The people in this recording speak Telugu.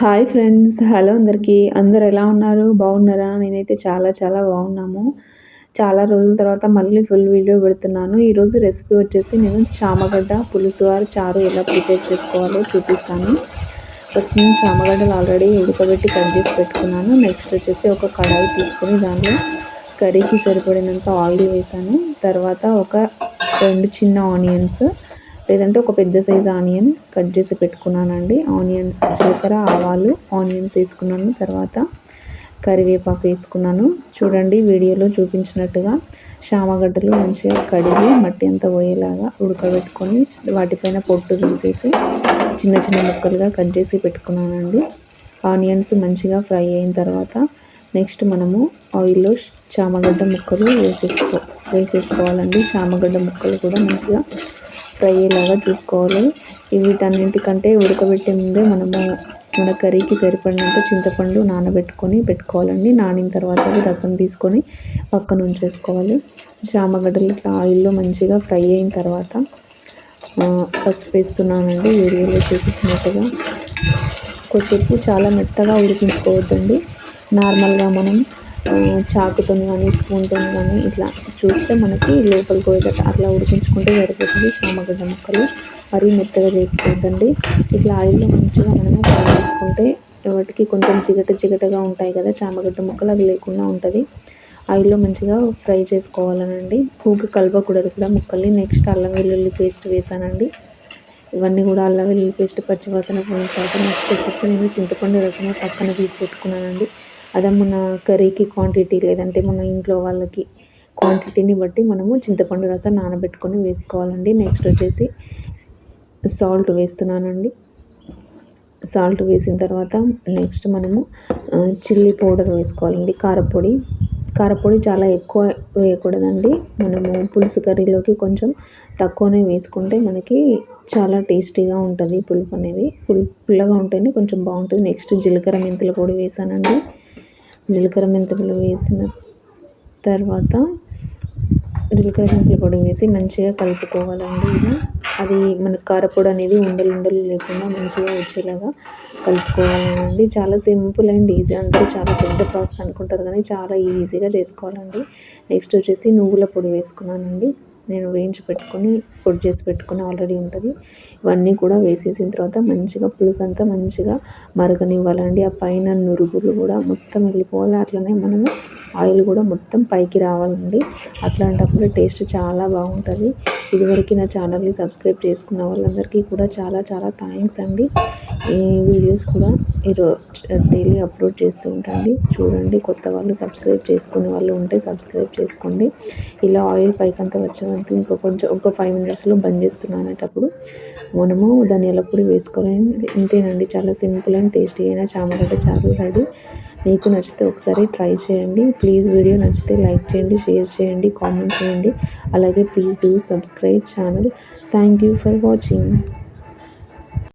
హాయ్ ఫ్రెండ్స్ హలో అందరికీ. అందరు ఎలా ఉన్నారు? బాగున్నారా? నేనైతే చాలా చాలా బాగున్నాము. చాలా రోజుల తర్వాత మళ్ళీ ఫుల్ వీడియో పెడుతున్నాను. ఈరోజు రెసిపీ వచ్చేసి నేను చామగడ్డ పులుసు వారు చారు ఎలా ప్రిపేర్ చేసుకోవాలో చూపిస్తాను. ఫస్ట్ నేను చామగడ్డలు ఆల్రెడీ ఉడకబెట్టి కట్ చేసి పెట్టుకున్నాను. నెక్స్ట్ వచ్చేసి ఒక కడాయి తీసుకొని దాంట్లో కర్రీకి సరిపడినంత ఆయిల్ వేసాను. తర్వాత ఒక రెండు చిన్న ఆనియన్స్ లేదంటే ఒక పెద్ద సైజ్ ఆనియన్ కట్ చేసి పెట్టుకున్నానండి. ఆనియన్స్ జీలకర్ర ఆవాలు ఆనియన్స్ వేసుకున్నాను తర్వాత కరివేపాకు వేసుకున్నాను. చూడండి వీడియోలో చూపించినట్టుగా శామగడ్డలు మంచిగా కడిగి మట్టి అంతా పోయేలాగా ఉడకబెట్టుకొని వాటిపైన పొట్టు తీసేసి చిన్న చిన్న ముక్కలుగా కట్ చేసి పెట్టుకున్నానండి. ఆనియన్స్ మంచిగా ఫ్రై అయిన తర్వాత నెక్స్ట్ మనము ఆయిల్లో చామగడ్డ ముక్కలు వేసేసుకో వేసేసుకోవాలండి. చామగడ్డ ముక్కలు కూడా మంచిగా ఫ్రై అయ్యేలాగా చూసుకోవాలి వీటన్నింటికంటే ఉడకబెట్టే ముందే మనము మన కర్రీకి సరిపడినంత చింతపండు నానబెట్టుకొని పెట్టుకోవాలండి. నానిన తర్వాత రసం తీసుకొని పక్కన ఉంచేసుకోవాలి. చామగడ్డలు ఇట్లా ఆయిల్లో మంచిగా ఫ్రై అయిన తర్వాత పసుపు వేస్తున్నానండి. వీడియోలో చూపించినట్టుగా కొద్దిసేపు చాలా మెత్తగా ఉడికించుకోవద్దండి. నార్మల్గా మనం చాకుతో కానీ స్పూన్తో కానీ ఇట్లా చూస్తే మనకి లోపలికి పోయేటట్టు అట్లా ఉడికించుకుంటే సరిపోతుంది. చామగడ్డ ముక్కలు మరీ మెత్తగా చేసుకోవద్దండి. ఇట్లా ఆయిల్లో మంచిగా మనము ఫ్రై చేసుకుంటే వాటికి కొంచెం జిగట చిగటగా ఉంటాయి కదా చామగడ్డ ముక్కలు అది లేకుండా ఉంటుంది. ఆయిల్లో మంచిగా ఫ్రై చేసుకోవాలనండి. ఊకి కలపకూడదు కూడా ముక్కల్ని. నెక్స్ట్ అల్లం వెల్లుల్లి పేస్ట్ వేసానండి. ఇవన్నీ కూడా అల్లం వెల్లుల్లి పేస్ట్ పచ్చివాసన పోయిన తర్వాత నెక్స్ట్ వచ్చేసి నేను చింతపండు రసం పక్కన తీసి పెట్టుకున్నానండి. అదే మన కర్రీకి క్వాంటిటీ లేదంటే మన ఇంట్లో వాళ్ళకి క్వాంటిటీని బట్టి మనము చింతపండు రసం నానబెట్టుకొని వేసుకోవాలండి. నెక్స్ట్ వచ్చేసి సాల్ట్ వేస్తున్నానండి. సాల్ట్ వేసిన తర్వాత నెక్స్ట్ మనము చిల్లీ పౌడర్ వేసుకోవాలండి. కారపొడి. కారపొడి చాలా ఎక్కువ వేయకూడదండి. మనము పులుసు కర్రీలోకి కొంచెం తక్కువనే వేసుకుంటే మనకి చాలా టేస్టీగా ఉంటుంది పులుపు అనేది. పుల్ పుల్లగా ఉంటేనే కొంచెం బాగుంటుంది. నెక్స్ట్ జీలకర్ర మెంతుల పొడి వేసానండి. జీలకర్ర మెంతులు వేసిన తర్వాత జీలకర్ర మెంతుల పొడి వేసి మంచిగా కలుపుకోవాలండి ఇది. అది మనకు కారపొడి అనేది ఉండలు ఉండలు లేకుండా మంచిగా వచ్చేలాగా కలుపుకోవాలండి. చాలా సింపుల్ అండ్ ఈజీ అందరూ చాలా పెద్ద ప్రాసెస్ అనుకుంటారు కానీ చాలా ఈజీగా చేసుకోవాలండి. నెక్స్ట్ వచ్చేసి నువ్వుల పొడి వేసుకున్నానండి. నేను వేయించి పెట్టుకొని పొడి చేసి పెట్టుకుని ఆల్రెడీ ఉంటుంది. ఇవన్నీ కూడా వేసేసిన తర్వాత మంచిగా పులుసు అంతా మంచిగా మరగనివ్వాలండి. ఆ పైన నురుగులు కూడా మొత్తం వెళ్ళిపోవాలి. అట్లనే మనము ఆయిల్ కూడా మొత్తం పైకి రావాలండి. అట్లాంటప్పుడు టేస్ట్ చాలా బాగుంటుంది. ఇదివరకు నా ఛానల్ని సబ్స్క్రైబ్ చేసుకున్న వాళ్ళందరికీ కూడా చాలా చాలా థ్యాంక్స్ అండి. ఈ వీడియోస్ కూడా ఈరోజు డైలీ అప్లోడ్ చేస్తూ ఉంటాండి. చూడండి కొత్త వాళ్ళు సబ్స్క్రైబ్ చేసుకునే వాళ్ళు ఉంటే సబ్స్క్రైబ్ చేసుకోండి. ఇలా ఆయిల్ పైకంతా వచ్చేందుకు ఇంకో కొంచెం ఒక ఫైవ్ మినిట్స్ గ్యాస్లో బంద్ చేస్తున్నాను అనేటప్పుడు మనము ధనియాల పొడి వేసుకోవాలండి ఇంతేనండి చాలా సింపుల్ అండ్ టేస్టీ అయినా చామగడ్డ చారు రెడీ. మీకు నచ్చితే ఒకసారి ట్రై చేయండి. ప్లీజ్ వీడియో నచ్చితే లైక్ చేయండి షేర్ చేయండి కామెంట్ చేయండి. అలాగే please do subscribe channel. Thank you for watching.